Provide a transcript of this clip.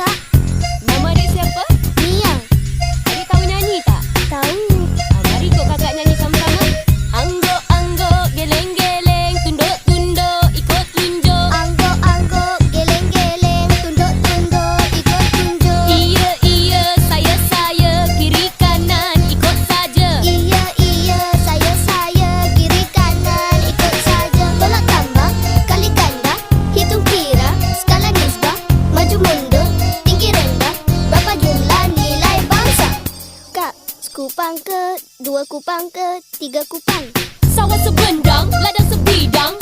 kakak. Nama dia siapa? Mia. Adik tahu nyanyi tak? Tahu. Ah, mari ikut kakak nyanyi sama-sama. Anggo, anggo, geleng, geleng, tunduk, tunduk, ikut tunjuk. Anggo, anggo, geleng, geleng, tunduk, tunduk, ikut tunjuk. Iya, iya, saya, saya, kiri, kanan, ikut saja. Iya, iya, saya, saya, kiri, kanan, ikut saja. Tolak tambah, kali ganda, hitung kira, skala nisbah, maju mundur. kupang ke, dua kupang ke, tiga kupang. Sawah sebendang, ladang sebidang.